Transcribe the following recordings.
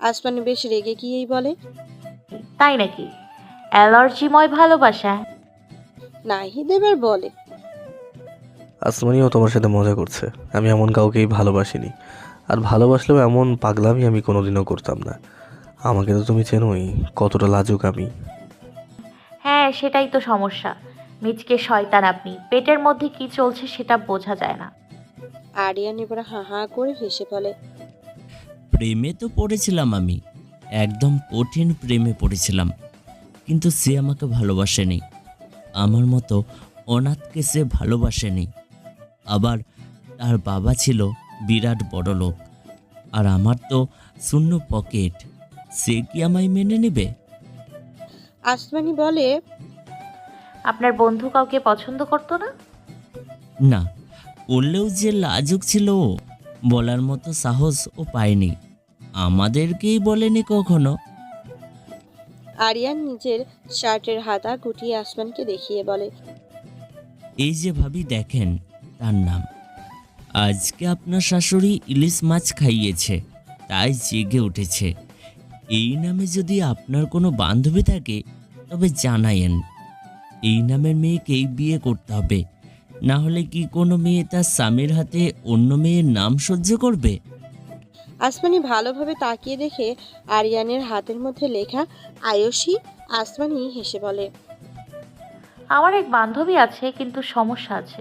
আসমানি বেশ রেগে গিয়েই বলে তাই নাকি? অ্যালার্জিময় ভালোবাসা। নাহিদ এবার বলে আসমানিও তোমার সাথে মজা করছে। আমি এমন কাউকেই ভালোবাসিনি। আর ভালোবাসলেও এমন পাগলামি আমি কোনোদিনও করতাম না। আমাকে তো তুমি চেনোই কতটা লাজুক আমি। হ্যাঁ সেটাই তো সমস্যা। মিচকে শয়তান আপনি। পেটের মধ্যে কি চলছে সেটা বোঝা যায় না। আরিয়ান এবার হা হা করে হেসে ফেলে প্রেমে তো পড়েছিলাম আমি একদম কঠিন প্রেমে পড়েছিলাম কিন্তু সে আমাকে ভালোবাসেনি। আমার মতো অনাথকে সে ভালোবাসেনি। আবার তার বাবা ছিল বিরাট বড় লোক আর আমার তো শূন্য পকেট সে কি আমায় মেনে নেবে? আসমানি বলে আপনার বন্ধু কাউকে পছন্দ করতো না? না করলেও যে লাজুক ছিল বলার মতো সাহস ও পায়নি। আমাদেরকেই বলেনি কখনো। আরিয়ান নিজের শার্টের হাতা গুটিয়ে আসমানকে দেখিয়ে বলে এই যে ভাবি দেখেন তার নাম। আজকে আপনার শাশুড়ি ইলিশ মাছ খাইয়েছে তাই জেগে উঠেছে। এই নামে যদি আপনার কোনো বান্ধবী থাকে তবে জানায়েন এই নামের মেয়েকেই বিয়ে করতে হবে। না হলে কি কোনো মেয়ে তার স্বামীর হাতে অন্য মেয়ের নাম সহ্য করবে? আসমানি ভালোভাবে তাকিয়ে দেখে আরিয়ানের হাতের মধ্যে লেখা আয়সী আসমানি হেসে বলে আমার এক বান্ধবী আছে কিন্তু সমস্যা আছে।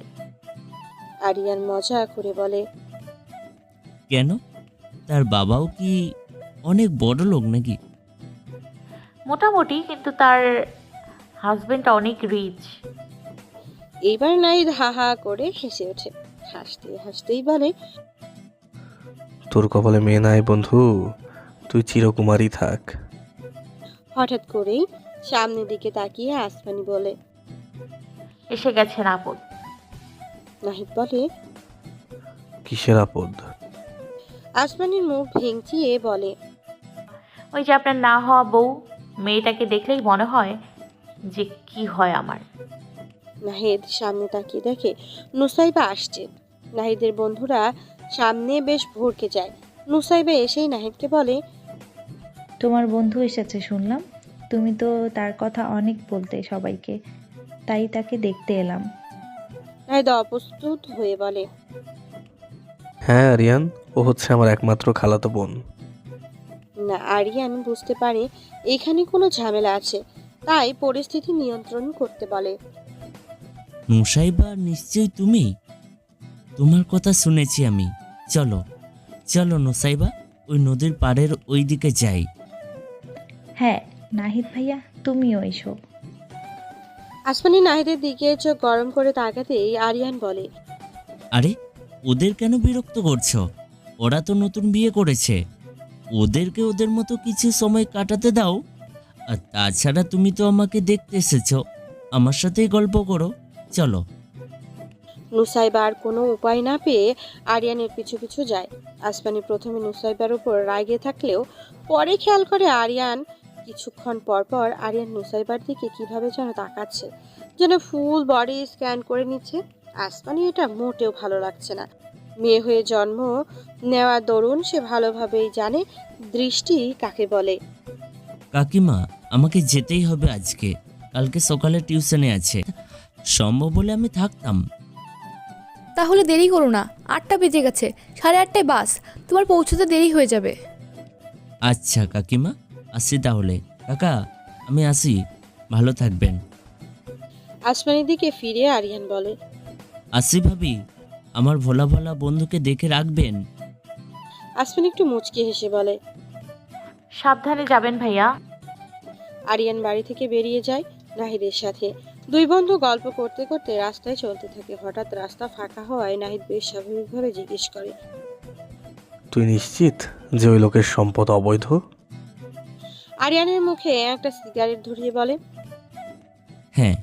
আরিয়ান মজা করে বলে কেন? তার বাবাও কি অনেক বড় লোক নাকি? মোটামুটি কিন্তু তার হাজবেন্ড অনেক রিচ এইবার নাইদ হা হা করে হেসে ওঠে। হাসতে হাসতেই বলে তোর কপালে মেয়ে নাই বন্ধু তুই চিরকুমারী থাক। হঠাৎ করেই সামনের দিকে তাকিয়ে আসমানি বলে এসে গেছেন আপদ নাহিদ বলে কিসের আপদ? আসমানির মুখ ভেঙচিয়ে বলে ওই যে আপনার না হওয়া বউ মেয়েটাকে দেখলেই মনে হয় যে কি হয় আমার। নাহিদ সামনে তাকিয়ে দেখে নুসাইবা আসছে। নাহিদের বন্ধুরা সামনে বেশ ভরকে যায়। নুসাইবা এসেই নাহিদকে বলে তোমার বন্ধু এসেছে শুনলাম। তুমি তো তার কথা অনেক বলতে সবাইকে। তাই তাকে দেখতে এলাম। নাহিদ অপ্রস্তুত হয়ে বলে হ্যাঁ আরিয়ান ও হচ্ছে আমার একমাত্র খালাতো বোন। না আরিয়ান বুঝতে পারে এখানে কোনো ঝামেলা আছে। তাই পরিস্থিতি নিয়ন্ত্রণ করতে বলে নুসাইবা নিশ্চয়ই তুমি? তোমার কথা শুনেছি আমি। চলো চলো নুসাইবা ওই নদীর পাড়ের ওই দিকে যাই। হ্যাঁ নাহিদ ভাইয়া তুমিও এসো। আসমানি নাহিদের দিকে চোখ গরম করে তাকাতেই আরিয়ান বলে আরে ওদের কেন বিরক্ত করছ? ওরা তো নতুন বিয়ে করেছে। ওদেরকে ওদের মতো কিছু সময় কাটাতে দাও। আর তাছাড়া তুমি তো আমাকে দেখতে এসেছ। আমার সাথেই গল্প করো। চলো। নুসাইবার কোনো উপায় না পেয়ে আরিয়ানের পিছু পিছু যায়। আসমানি প্রথমে নুসাইবার উপর রাগে থাকলেও পরে খেয়াল করে আরিয়ান। কিছুক্ষণ পর পর আরিয়ান নুসাইবার দিকে কীভাবে যেন তাকাচ্ছে যেন ফুল বডি স্ক্যান করে নিচ্ছে। আসমানি এটা মোটেও ভালো লাগছে না। মেয়ে হয়ে জন্ম নেওয়া দরুন সে ভালোভাবেই জানে দৃষ্টি কাকে বলে। কাকিমা আমাকে যেতেই হবে আজকে। কালকে সকালে টিউশনে আছে। সম্ভব হলে আমি থাকতাম। তাহলে দেরি করো না আটটা বেজে গেছে সাড়ে আটটায় বাস তোমার পৌঁছতে দেরি হয়ে যাবে। আচ্ছা কাকিমা আসি তাহলে। কাকা আমি আসি ভালো থাকবেন। আসমানির দিকে ফিরে আরিয়ান বলে আসি ভাবি আমার ভোলা ভোলা বন্ধুকে দেখে রাখবেন। আসমানি একটু মুচকি হেসে বলে সাবধানে যাবেন ভাইয়া। আরিয়ান বাড়ি থেকে বেরিয়ে যায় নাহিদের সাথে। দুই বন্ধু গল্প করতে করতে রাস্তায় চলতে থাকে। হঠাৎ রাস্তা ফাঁকা হওয়ায় নাহিদ বেশ স্বাভাবিকভাবে জিজ্ঞেস করে তুই নিশ্চিত যে ওই লোকের সম্পদ অবৈধ? আরিয়ানের মুখে একটা সিগারেট ধরিয়ে বলে হ্যাঁ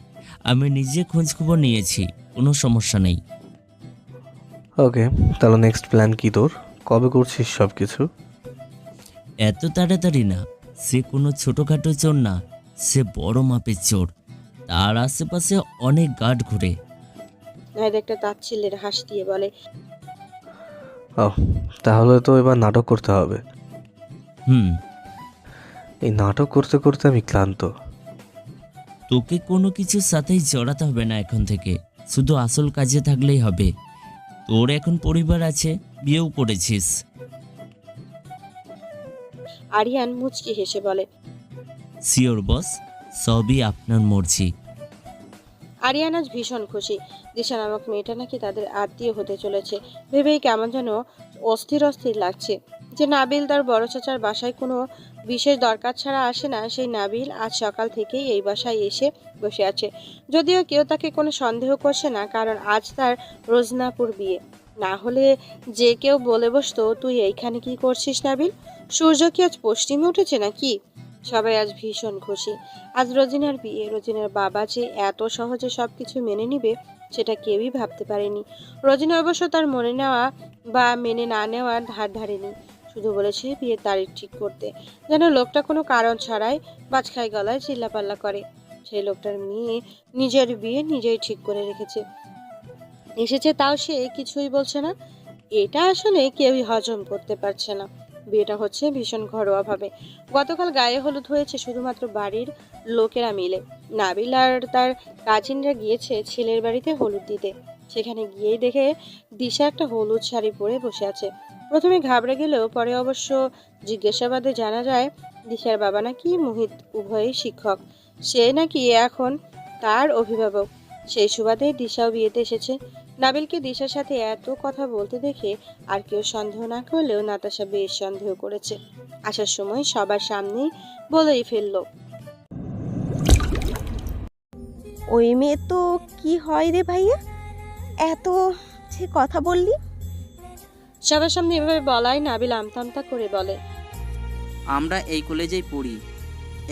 আমি নিজে খোঁজ খবর নিয়েছি কোনো সমস্যা নেই। ওকে তাহলে নেক্সট প্ল্যান কি তোর? কবে করছিস সব কিছু এত তাড়াতাড়ি না সে কোনো ছোটোখাটো চোর না সে বড় মাপের চোর। তার আশেপাশে অনেক গার্ড ঘুরে। নাহিদ একটা তাচ্ছিল্যের হাসি দিয়ে বলে ও তাহলে তো এবার নাটক করতে হবে। হুম। এই নাটক করতে করতে আমি ক্লান্ত। তোকে কোনো কিছুর সাথেই জড়াতে হবে না এখন থেকে। শুধু আসল কাজে থাকলেই হবে। তোর এখন পরিবার আছে বিয়েও করেছিস। আরিয়ান মুচকি হেসে বলে সিওর বস সবই আপনার মর্জি। আরিয়ান আজ ভীষণ খুশি। দিশা নামক মেয়েটা নাকি তাদের আত্মীয় হতে চলেছে। ভেবেই কেমন যেন অস্থির অস্থির লাগছে যে নাবিল তার বড় চাচার বাসায় কোনো বিশেষ দরকার ছাড়া আসে না। সেই নাবিল আজ সকাল থেকেই এই বাসায় এসে বসে আছে। যদিও কেউ তাকে কোনো সন্দেহ করছে না, কারণ আজ তার রোজনাপুর বিয়ে। না হলে যে কেউ বলে বসতো, তুই এইখানে কি করছিস নাবিল? সূর্য কি আজ পশ্চিমে উঠেছে নাকি? সবাই আজ ভীষণ খুশি। আজ রোজিনার বিয়ে, রোজিনার বাবা যে এত সহজে সব কিছু মেনে নিবে, সেটা কেউই ভাবতে পারেনি। রোজিনা অবশ্য তার মনে নেওয়া বা মেনে না নেওয়ার ধার ধারেনি। শুধু বলেছে বিয়ের তারিখ ঠিক করতে। যেন লোকটা কোনো কারণ ছাড়াই বাজখাই গলায় চিল্লাপাল্লা করে। সেই লোকটার মেয়ে নিজের বিয়ে নিজেই ঠিক করে রেখেছে। এসেছে তাও সে কিছুই বলছে না। এটা আসলে কেউই হজম করতে পারছে না। বিয়েটা হচ্ছে ভীষণ ঘরোয়াভাবে। গতকাল গায়ে হলুদ হয়েছে শুধুমাত্র বাড়ির লোকেরা মিলে। নাবিল আর তার কাজিনরা গিয়েছে ছেলের বাড়িতে হলুদ দিতে। সেখানে গিয়েই দেখে দিশা একটা হলুদ শাড়ি পরে বসে আছে। প্রথমে ঘাবড়ে গেলেও পরে অবশ্য জিজ্ঞাসাবাদে জানা যায়, দিশার বাবা নাকি মোহিত উভয়ই শিক্ষক। সে নাকি এখন তার অভিভাবক। সেই সুবাদে দিশাও বিয়েতে এসেছে। নাবিলকে দিশার সাথে এত কথা বলতে দেখে আর কেউ সন্দেহ না করলেও নাতাশা বেশ সন্দেহ করেছে। আসার সময় সবার সামনেই বলেই ফেলল, ওই মেয়ে তো কি হয় রে ভাইয়া? এত যে কথা বললি? সবার সামনে এভাবে বলাই নাবিল আমতামতা করে বলে, আমরা এই কলেজেই পড়ি,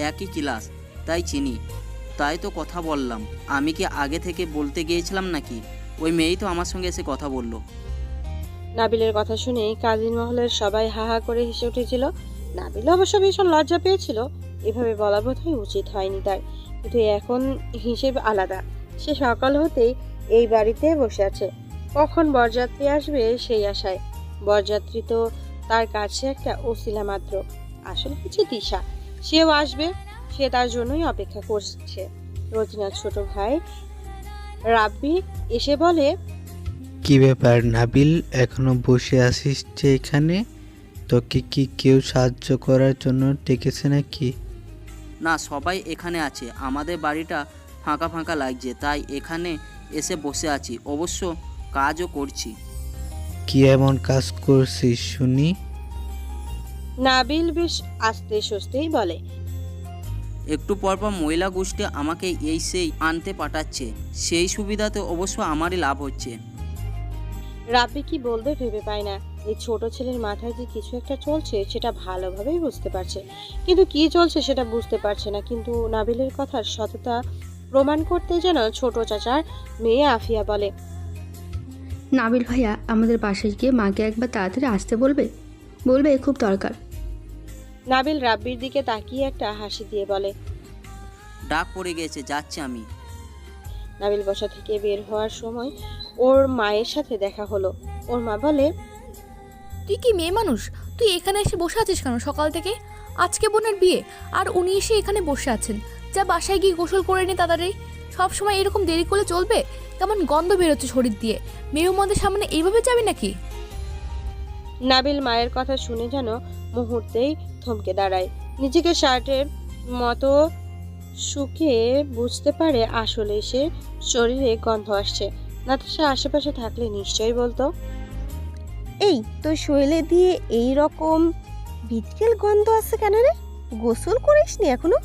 একই ক্লাস, তাই চিনি। তাই তো কথা বললাম। আমি কি আগে থেকে বলতে গিয়েছিলাম নাকি? ওই মেয়েই তো আমার সঙ্গে এসে কথা বলল। নাবিলের কথা শুনে কাজিন মহলের সবাই হা হা করে হেসে উঠেছিল। নাবিল অবশ্য ভীষণ লজ্জা পেয়েছিল। এভাবে বলা বোধহয় উচিত হয়নি তার। কিন্তু এখন হিসেব আলাদা। সে সকাল হতেই এই বাড়িতে বসে আছে। কখন বরযাত্রী আসবে সেই আশায়। বরযাত্রী তো তার কাছে একটা ওসিলা মাত্র। আসলে হচ্ছে দিশা সেও আসবে, সে তার জন্যই অপেক্ষা করছে। রোজিনার ছোট ভাই রাব্বি এসে বলে কি ব্যাপার নাবিল? এখনও বসে আছিস যে এখানে? তোকে কি কেউ সাহায্য করার জন্য ডেকেছে নাকি? না সবাই এখানে আছে। আমাদের বাড়িটা ফাঁকা ফাঁকা লাগছে তাই এখানে এসে বসে আছি। অবশ্য কাজও করছি। কি এমন কাজ করছিস শুনি? নাবিল বেশ আস্তে সস্তেই বলে একটু পরপর মহিলা গোষ্ঠী আমাকে এই সেই আনতে পাঠাচ্ছে। সেই সুবিধাতে অবশ্য আমারই লাভ হচ্ছে। রাব্বি কি বলবে ভেবে পায় না। এই ছোট ছেলের মাথায় যে কিছু একটা চলছে সেটা ভালোভাবেই বুঝতে পারছে। কিন্তু কি চলছে সেটা বুঝতে পারছে না। কিন্তু নাবিলের কথার সততা প্রমাণ করতে যেন ছোট চাচার মেয়ে আফিয়া বলে। নাবিল ভাইয়া আমাদের বাসায় গিয়ে মাকে একবার তাড়াতাড়ি আসতে বলবে? বলবে খুব দরকার। নাবিল রাব্বির দিকে তাকিয়ে একটা হাসি দিয়ে বলে ডাক পড়ে গেছে যাচ্ছি আমি। নাবিল বসা থেকে বের হওয়ার সময় ওর মায়ের সাথে দেখা হলো। ওর মা বলে তুই কি মেয়ে মানুষ? তুই এখানে এসে বসে আছিস কেন সকাল থেকে? আজকে বোনের বিয়ে আর উনি এসে এখানে বসে আছেন। যা বাসায় গিয়ে গোসল করে নি তাড়াতাড়ি। সবসময় এরকম দেরি করলে চলবে? কেমন গন্ধ বেরোচ্ছে শরীর দিয়ে। মেয়ের সামনে এইভাবে যাবি নাকি? নাবিল মায়ের কথা শুনে যেন মুহূর্তেই থমকে দাঁড়ায়। নিজেকে শার্টের মতো শুকিয়ে বুঝতে পারে আসলে সে শরীরে গন্ধ আসছে। নাতাশা আশেপাশে থাকলে নিশ্চয়ই বলতো এই তোর শরীরে দিয়ে এই রকম বিটকেল গন্ধ আছে কেন রে? গোসল করিসনি এখনও?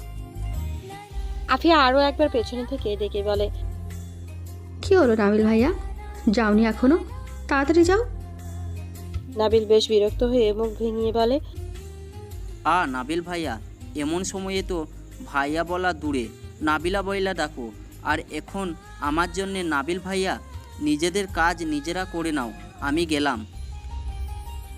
আফিয়া আরও একবার পেছনে থেকে ডেকে বলে কি হলো নাবিল ভাইয়া? যাওনি এখনও? তাড়াতাড়ি যাও? নাবিল বেশ বিরক্ত হয়ে মুখ ভেঙিয়ে বলে আ, নাবিল ভাইয়া, এমন সময়ে তো ভাইয়া বলা দূরে। নাবিলা বইলা ডাকো, আর এখন আমার জন্যে নাবিল ভাইয়া, নিজেদের কাজ নিজেরা করে নাও, আমি গেলাম।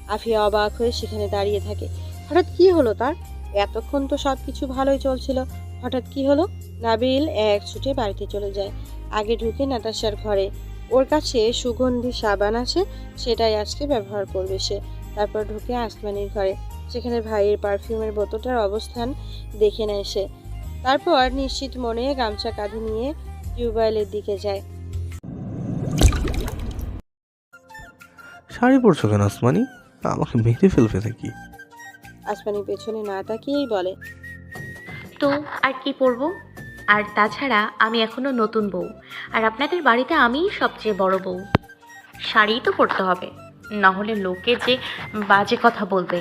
আফিয়া অবাক হয়ে সেখানে দাঁড়িয়ে থাকে। হঠাৎ কি হলো তার? এতক্ষণ তো সব কিছু ভালোই চলছিল। হঠাৎ কি হলো? নাবিল এক ছুটে বাড়িতে চলে যায়। আগে ঢুকে নাতাশার ঘরে। ওর কাছে সুগন্ধি সাবান আছে, সেটাই আজকে ব্যবহার করবে সে। তারপর ঢুকে আসমানির ঘরে। সেখানে ভাইয়ের পারফিউমের বোতলটার অবস্থান দেখে নেয় সে। তারপর নিশ্চিত মনে গামছা কাঁধে নিয়ে টিউবওয়েলের দিকে যায়। শাড়ি পরছো কেন আসমানি? আমাকে মেরে ফেলবে নাকি? আসমানি পেছনে না তাকিয়েই বলে তো আর কি পরবো? আর তাছাড়া আমি এখনও নতুন বউ আর আপনাদের বাড়িতে আমিই সবচেয়ে বড় বউ। শাড়িই তো পরতে হবে না হলে লোকে যে বাজে কথা বলবে।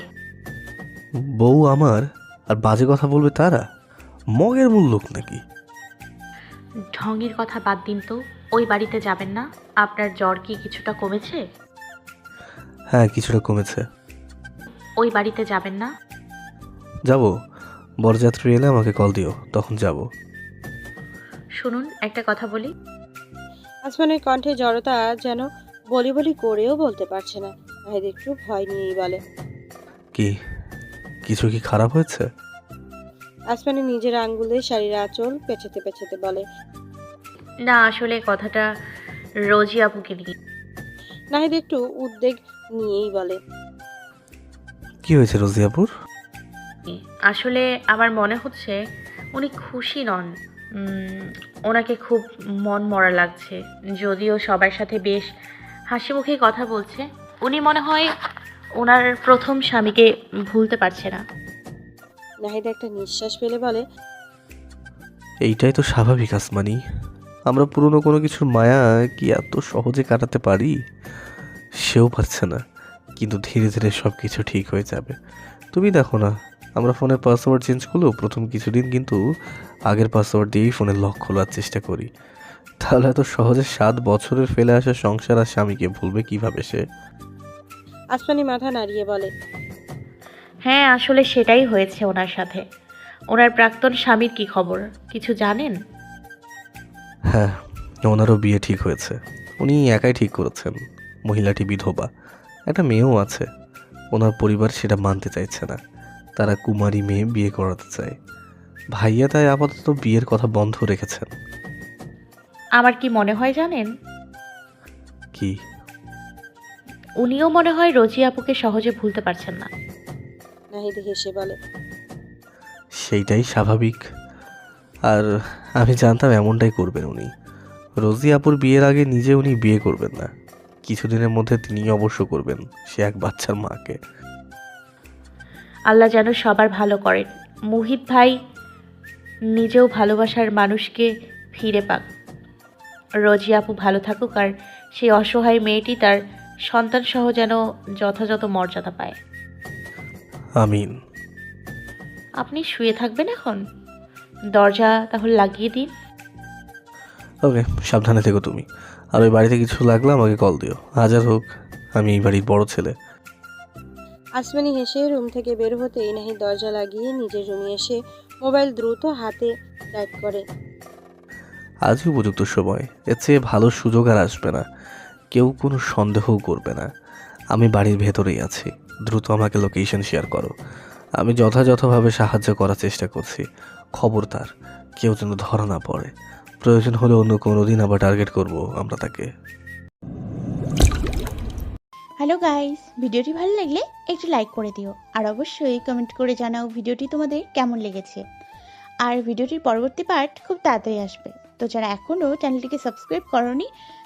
বউ আমার আর বাজে কথা বলবে তারা? মগের মূল লোক নাকি? ঢঙ্গির কথা বাদ দিন তো ওই বাড়িতে যাবেন না? আপনার জ্বর কি কিছুটা কমেছে? হ্যাঁ কিছুটা কমেছে। ওই বাড়িতে যাবেন না? যাব। বরযাত্রী এলে আমাকে কল দিও তখন যাব। শুনুন একটা কথা বলি। আসমানের কণ্ঠে জড়তা যেন বলি বলি করেও বলতে পারছে না। নাহিদ একটু ভয় নিয়েই বলে। কি? কিছু কি খারাপ হয়েছে? আসমানি নিজের আঙ্গুলে শাড়ির আঁচল পেছাতে পেছাতে বলে না আসলে কথাটা রোজি আপুকে নিয়ে। নাহিদ একটু উদ্বেগ নিয়েই বলে কি হয়েছে রোজিয়াপুর আসলে আমার মনে হচ্ছে উনি খুশি নন। উম, ওনাকে খুব মন মরা লাগছে যদিও সবার সাথে বেশ হাসি মুখে কথা বলছে। উনি মনে হয় ওনার প্রথম স্বামীকে ভুলতে পারছে না। নাহিদ একটা নিঃশ্বাস ফেলে বলে এইটাই তো স্বাভাবিক আসমানি। আমরা পুরনো কোনো কিছুর মায়া কি এত সহজে কাটাতে পারি? সেও পারছে না কিন্তু ধীরে ধীরে সব কিছু ঠিক হয়ে যাবে। তুমি দেখো না আমরা ফোনের পাসওয়ার্ড চেঞ্জ করলেও প্রথম কিছুদিন কিন্তু আগের পাসওয়ার্ড দিয়েই ফোনের লক খোলার চেষ্টা করি। তাহলে এত সহজে সাত বছরের ফেলে আসা সংসার আর স্বামীকে ভুলবে কীভাবে সে? আসমানি মাথা নাড়িয়ে বলে হ্যাঁ আসলে সেটাই হয়েছে ওনার সাথে। ওনার প্রাক্তন স্বামীর কি খবর? কিছু জানেন? হ্যাঁ ওনারও বিয়ে ঠিক হয়েছে। উনি একাই ঠিক করেছেন মহিলাটি বিধবা। একটা মেয়েও আছে। ওনার পরিবার সেটা মানতে চাইছে না। তারা কুমারী মেয়ে বিয়ে করাতে চায়। ভাইয়া তাই আপাতত বিয়ের কথা বন্ধ রেখেছেন। আমার কি মনে হয় জানেন? কি? উনিও মনে হয় রোজি আপুকে সহজে ভুলতে পারছেন না। নাহিদ হেসে বলে সেইটাই স্বাভাবিক। আর আমি জানতাম এমনটাই করবেন উনি। রোজি আপুর বিয়ের আগে নিজে উনি বিয়ে করবেন না। কিছুদিনের মধ্যে তিনি অবশ্য করবেন সে এক বাচ্চার মাকে। আল্লাহ যেন সবার ভালো করেন। মুহিত ভাই নিজেও ভালোবাসার মানুষকে ফিরে পাক। রোজি আপু ভালো থাকুক আর সেই অসহায় মেয়েটি তার সন্তান সহ যেন যথাযথ মর্যাদা পায়। আমিন। আপনি শুয়ে থাকবেন এখন? দরজা তাহলে লাগিয়ে দিন। ওকে সাবধানে থেকো তুমি। আর ওই বাড়িতে কিছু লাগলে আমাকে কল দিও। হাজার হোক আমি এই বাড়ির বড় ছেলে। আসমানি হেসে রুম থেকে বের হতেই নাহিদ দরজা লাগিয়ে নিজের রুমে এসে মোবাইল দ্রুত হাতে টাইপ করে। আজই উপযুক্ত সময়। এর চেয়ে ভালো সুযোগ আর আসবে না। কেউ কোনো সন্দেহও করবে না। আমি বাড়ির ভেতরেই আছি। দ্রুত আমাকে লোকেশন শেয়ার করো। আমি যথাযথভাবে সাহায্য করার চেষ্টা করছি। খবর তার। কেউ যেন ধরা না পড়ে। প্রয়োজন হলে অন্য কোনো দিন আবার টার্গেট করব আমরা তাকে। হ্যালো গাইস ভিডিওটি ভালো লাগলে একটু লাইক করে দিও। আর অবশ্যই কমেন্ট করে জানাও ভিডিওটি তোমাদের কেমন লেগেছে। আর ভিডিওটির পরবর্তী পার্ট খুব তাড়াতাড়ি আসবে। তো যারা এখনও চ্যানেলটিকে সাবস্ক্রাইব করনি